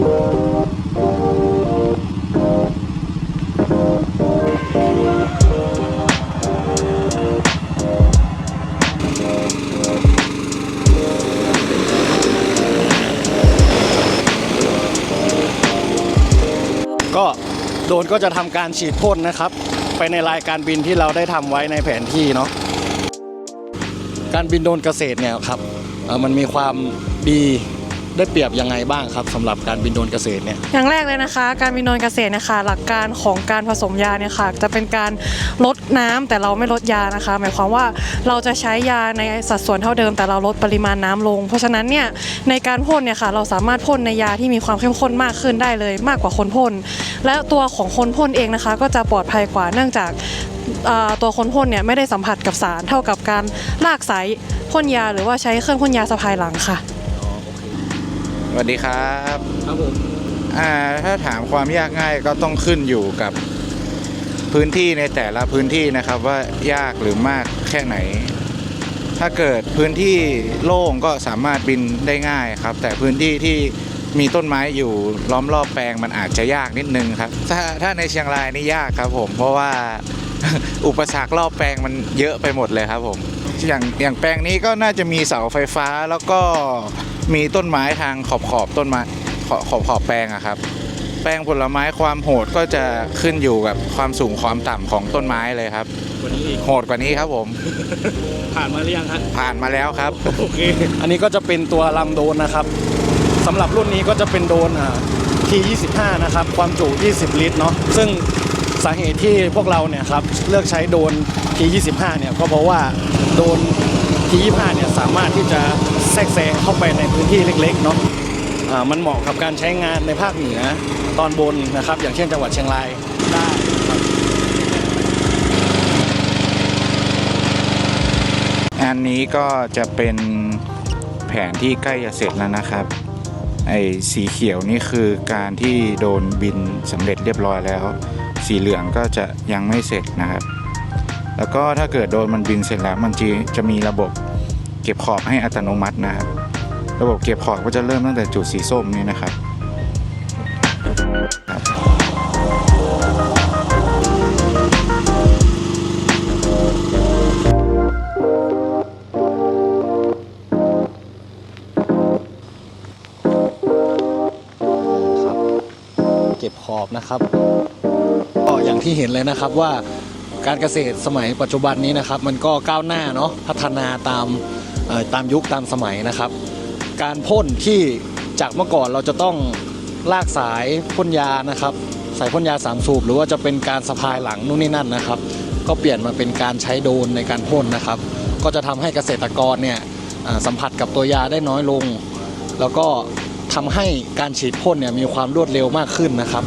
ก็โดรนก็จะทำการฉีดพ่นนะครับ ไปในรายการบินที่เราได้ทำไว้ในแผนที่เนาะการบินโดรนเกษตรเนี่ยครับมันมีความดี ได้เปรียบยังไงบ้างครับสำหรับการบินโดรนเกษตรเนี่ย อย่างแรกเลยนะคะ การบินโดรนเกษตรเนะคะหลักการของการผสมยาเนี่ยค่ะ จะเป็นการลดน้ำแต่เราไม่ลดยานะคะ หมายความว่าเราจะใช้ยาในสัดส่วนเท่าเดิม แต่เราลดปริมาณน้ำลง เพราะฉะนั้นเนี่ยในการพ่นเนี่ยค่ะ เราสามารถพ่นในยาที่มีความเข้มข้นมากขึ้นได้เลย มากกว่าคนพ่นและตัวของคนพ่นเองนะคะ ก็จะปลอดภัยกว่าเนื่องจากเอ่อตัวคนพ่นเนี่ยไม่ได้สัมผัสกับสารเท่ากับการลากสายพ่นยาหรือว่าใช้เครื่องพ่นยาสะพายหลังค่ะ สวัสดีครับครับผมอ่าถ้าถามความยากง่ายก็ต้องขึ้นอยู่กับพื้นที่ในแต่ละพื้นที่นะครับว่ายากหรือมากแค่ไหน ถ้าเกิดพื้นที่โล่งก็สามารถบินได้ง่ายครับ แต่พื้นที่ที่มีต้นไม้อยู่ล้อมรอบแปลงมันอาจจะยากนิดนึงครับ ถ้าถ้าในเชียงรายนี่ยากครับผมเพราะว่า อุปสรรครอบแปลงมันเยอะไปหมดเลยครับผมอย่างอย่างแปลงนี้ก็น่าจะมีเสาไฟฟ้าแล้วก็มีต้นไม้ทางขอบขอบต้นไม้ขอบขอบขอบแปลงอะครับ แปลงผลไม้ความโหดก็จะขึ้นอยู่กับความสูงความต่ำของต้นไม้เลยครับ วันนี้อีกโหดกว่านี้ครับผม ผ่านมาหรือยังฮะผ่านมาแล้วครับ โอเคอันนี้ก็จะเป็นตัวลำโดรนนะครับสำหรับรุ่นนี้ก็จะเป็นโดรนอ่า T25 นะครับ ความจุ 20 ลิตรเนาะซึ่ง สาเหตุที่พวกเราเนี่ยครับเลือกใช้โดน T25 เนี่ยก็เพราะว่าโดน T25 เนี่ยสามารถที่จะแทรกแซงเข้าไปในพื้นที่เล็กๆเนาะมันเหมาะกับการใช้งานในภาคเหนือตอนบนนะครับ อย่างเช่นจังหวัดเชียงรายได้ครับ อันนี้ก็จะเป็นแผนที่ใกล้จะเสร็จแล้วนะครับไอ้สีเขียวนี่คือการที่โดนบินสำเร็จเรียบร้อยแล้ว สีเหลืองก็จะยังไม่เสร็จนะครับ แล้วก็ถ้าเกิดโดนมันบินเสร็จแล้ว มันจะจะมีระบบเก็บขอบให้อัตโนมัตินะครับ ระบบเก็บขอบก็จะเริ่มตั้งแต่จุดสีส้มนี่นะครับครับเก็บขอบนะครับ อย่างที่เห็นเลยนะครับว่าการเกษตรสมัยปัจจุบันนี้นะครับ มันก็ก้าวหน้าเนาะพัฒนาตามตามยุคตามสมัยนะครับ การพ่นที่จากเมื่อก่อนเราจะต้องลากสายพ่นยานะครับ สายพ่นยาสามสูบหรือว่าจะเป็นการสะพายหลังนู่นนี่นั่นนะครับ ก็เปลี่ยนมาเป็นการใช้โดนในการพ่นนะครับ ก็จะทำให้เกษตรกรเนี่ยสัมผัสกับตัวยาได้น้อยลง แล้วก็ทำให้การฉีดพ่นเนี่ยมีความรวดเร็วมากขึ้นนะครับ